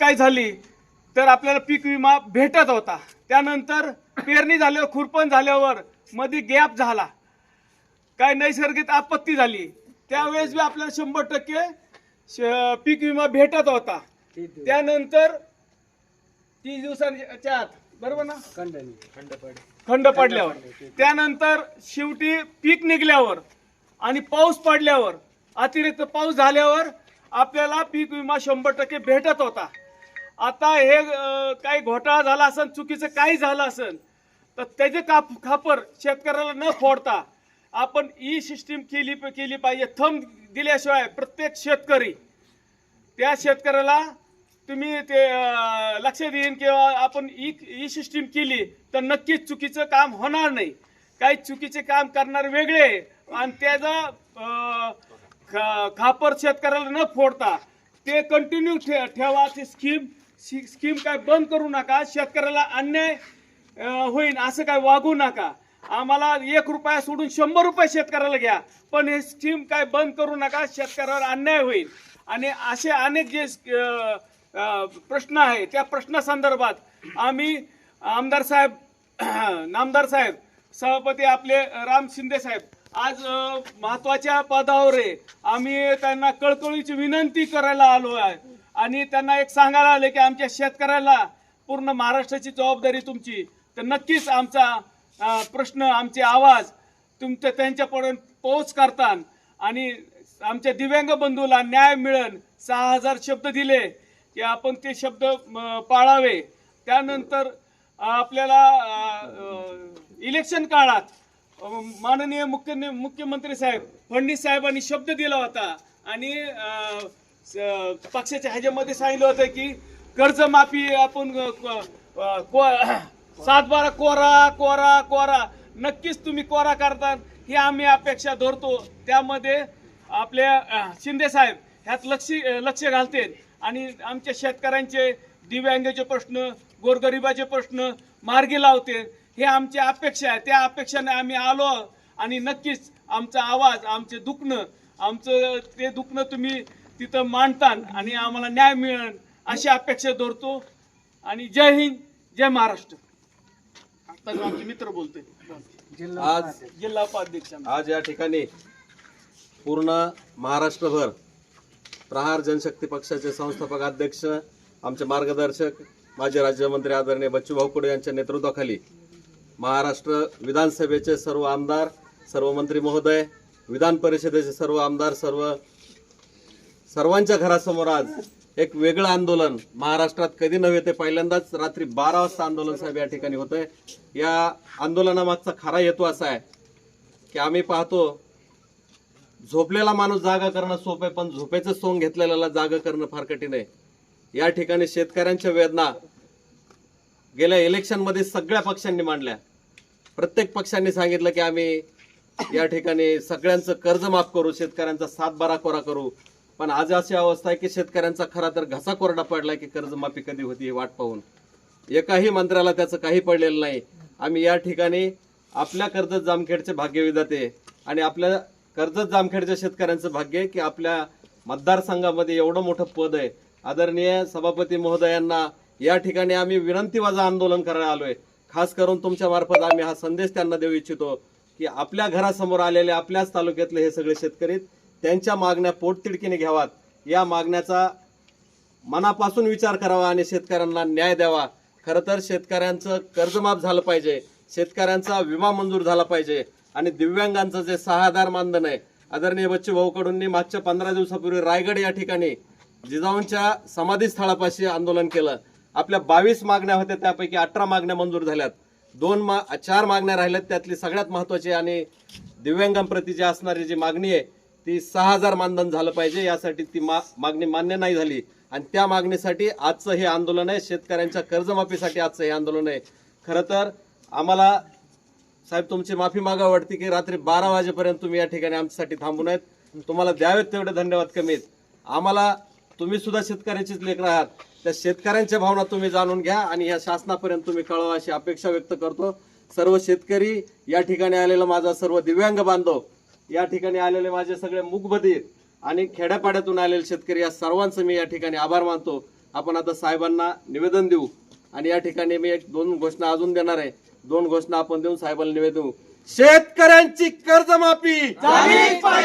काय झाली? तर आपल्याला पीक विमा भेटत होता. त्यानंतर पेरणी झाल्यावर खुरपण झाल्यावर मध्ये गॅप झाला. काय नैसर्गिक आपत्ती झाली. त्यावेळेस बी आपल्याला शंभर टक्के श- पीक विमा भेटत होता. त्यानंतर तीस दिवसांच्या आत बरोबर ना? खंड पडल्यावर. त्यानंतर शेवटी पीक निघल्यावर आणि पाऊस पडल्यावर अतिरिक्त पाऊस झाल्यावर आपल्याला पीक विमा शंभर टक्के भेटत होता. आता हे काही घोटाळा झाला असेल चुकीचं काही झालं असेल तर त्याचे काप खापर शेतकऱ्याला न फोडता आपण ई सिस्टीम केली केली पाहिजे थंब दिल्याशिवाय प्रत्येक शेतकरी त्या शेतकऱ्याला तुम्ही ते लक्ष देईन किंवा आपण ई ई सिस्टीम केली तर नक्कीच चुकीचं काम होणार नाही काही चुकीचे काम करणारे वेगळे आहे. आणि त्याचा खा- खापर शेतकऱ्याला न फोडता ते कंटिन्यू ठेवा ती स्कीम स्कीम काय बंद करू नका शेतकऱ्याला अन्याय होईल असं काय वागू नका. आम्हाला एक रुपया सोडून शंभर रुपये शेतकऱ्याला घ्या पण हे स्कीम काय बंद करू नका शेतकऱ्यावर अन्याय होईल. आणि असे अनेक जे प्रश्न आहे त्या प्रश्नासंदर्भात आम्ही आमदार साहेब नामदार साहेब सभापती आपले राम शिंदे साहेब आज महत्त्वाच्या पदावर आहे. आम्ही त्यांना कळकळीची विनंती करायला आलो आहे. आणि त्यांना एक सांगायला आले की आमच्या शेतकऱ्याला पूर्ण महाराष्ट्राची जबाबदारी तुमची. तर नक्कीच आमचा प्रश्न आमचे आवाज तुमच्या त्यांच्यापर्यंत पोहोच करतान. आणि आमच्या दिव्यांग बंधूला न्याय मिळन सहा हजार शब्द दिले की आपण ते शब्द म, पाळावे. त्यानंतर आपल्याला इलेक्शन काळात माननीय मुख्य मुख्यमंत्री साहेब फडणवीस साहेबांनी शब्द दिला होता. आणि पक्षाच्या ह्याच्यामध्ये सांगितलं होतं की कर्जमाफी आपण को- सात बारा कोरा कोरा कोरा. नक्कीच तुम्ही कोरा करतात ही आम्ही अपेक्षा धरतो. त्यामध्ये आपल्या शिंदे साहेब ह्यात लक्ष लक्ष घालते आणि आमच्या शेतकऱ्यांचे दिव्यांगाचे प्रश्न गोरगरिबाचे प्रश्न मार्गी लावते हे आमची अपेक्षा आहे. त्या अपेक्षाने आम्ही आलो आणि नक्कीच आमचा आवाज आमचे दुखणं आमचं ते दुखणं तुम्ही तिथं मांडतान आणि आम्हाला न्याय मिळेल अशी अपेक्षा धरतो. आणि जय हिंद जय महाराष्ट्र. आता जो आमचे मित्र बोलतोय आज जिल्हा उपाध्यक्ष. आज या ठिकाणी पूर्ण महाराष्ट्रभर प्रहार जनशक्ती पक्षाचे संस्थापक अध्यक्ष आमचे मार्गदर्शक माजी राज्यमंत्री आदरणीय बच्चूभाऊ कडू यांच्या नेतृत्वाखाली महाराष्ट्र विधानसभेचे सर्व आमदार सर्व मंत्री महोदय विधान परिषदेचे सर्व आमदार सर्व सर्वांच्या घरासमोर आज एक वेगळं आंदोलन महाराष्ट्रात कधी नव्हे ते पहिल्यांदाच रात्री बारा वाजता आंदोलन साहेब या ठिकाणी होतंय. या आंदोलनामागचा खरा हेतू असा आहे की आम्ही पाहतो झोपलेला माणूस जागा करणं सोपं आहे पण झोपेचं सोंग घेतलेल्याला जागा करणं फार कठीण आहे. या ठिकाणी शेतकऱ्यांच्या वेदना गेल्या इलेक्शनमध्ये सगळ्या पक्षांनी मांडल्या. प्रत्येक पक्षांनी सांगितलं की आम्ही या ठिकाणी सगळ्यांचं कर्ज माफ करू शेतकऱ्यांचा सातबारा कोरा करू. पण आज अशी अवस्था आहे की शेतकऱ्यांचा खरा तर घसा कोरडा पडलाय की कर्जमाफी कधी होती ही वाट पाहून. एकाही मंत्र्याला त्याचं काही पडलेलं नाही. आम्ही या ठिकाणी आपल्या कर्जत जामखेडचे भाग्य विधाते आणि आपल्या कर्जत जामखेडच्या शेतकऱ्यांचं भाग्य आहे की आपल्या मतदारसंघामध्ये एवढं मोठं पद आहे. आदरणीय सभापती महोदयांना या ठिकाणी आम्ही विनंतीवाजा आंदोलन करायला आलोय. खास करून तुमच्या मार्फत आम्ही हा संदेश त्यांना देऊ इच्छितो की आपल्या घरासमोर आलेले आपल्याच तालुक्यातले हे सगळे शेतकरी त्यांच्या मागण्या पोटतिडकीने घ्यावात. या मागण्याचा मनापासून विचार करावा आणि शेतकऱ्यांना न्याय द्यावा. खरं तर शेतकऱ्यांचं कर्जमाफ झालं पाहिजे. शेतकऱ्यांचा विमा मंजूर झाला पाहिजे. आणि दिव्यांगांचं जे सहा हजार मानधन आहे आदरणीय बच्चू भाऊकडूंनी मागच्या पंधरा दिवसापूर्वी रायगड या ठिकाणी जिजाऊंच्या समाधी स्थळापाशी आंदोलन केलं. आपल्या बावीस मागण्या होत्या त्यापैकी अठरा मागण्या मंजूर झाल्यात. दोन मा चार मागण्या राहिल्यात त्यातली सगळ्यात महत्त्वाची आणि दिव्यांगांप्रती जी असणारी जी मागणी आहे ती सहा हजार मानधन झालं पाहिजे यासाठी ती मा मागणी मान्य नाही झाली. आणि त्या मागणीसाठी आजचं हे आंदोलन आहे. शेतकऱ्यांच्या कर्जमाफीसाठी आजचं हे आंदोलन आहे. खरं तर आम्हाला साहेब तुमची माफी मागा वाटते की रात्री बारा वाजेपर्यंत तुम्ही या ठिकाणी आमच्यासाठी थांबून आहेत. तुम्हाला द्यावेत तेवढे धन्यवाद कमीत. आम्हाला तुम्ही सुद्धा शेतकऱ्यांचीच लेकर आहात. त्या शेतकऱ्यांच्या भावना तुम्ही जाणून घ्या आणि या शासनापर्यंत तुम्ही कळवा अशी अपेक्षा व्यक्त करतो. सर्व शेतकरी या ठिकाणी आलेला माझा सर्व दिव्यांग बांधव या ठिकाणी आलेले माझे सगळे मूकबधीर आणि खेड्यापाड्यातून आलेले शेतकरी या सर्वांचं मी या ठिकाणी आभार मानतो. आपण आता साहेबांना निवेदन देऊ आणि या ठिकाणी मी एक दोन घोषणा अजून देणार आहे. दोन घोषणा आपण देऊन साहेबांना निवेदन देऊ. शेतकऱ्यांची कर्जमाफी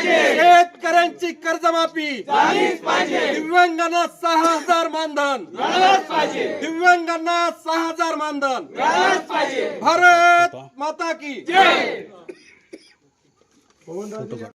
शेतकऱ्यांची कर्जमाफी दिव्यांगांना सहा हजार मानधन. दिव्यांगांना सहा हजार मानधन. भारत माता की 我问大家。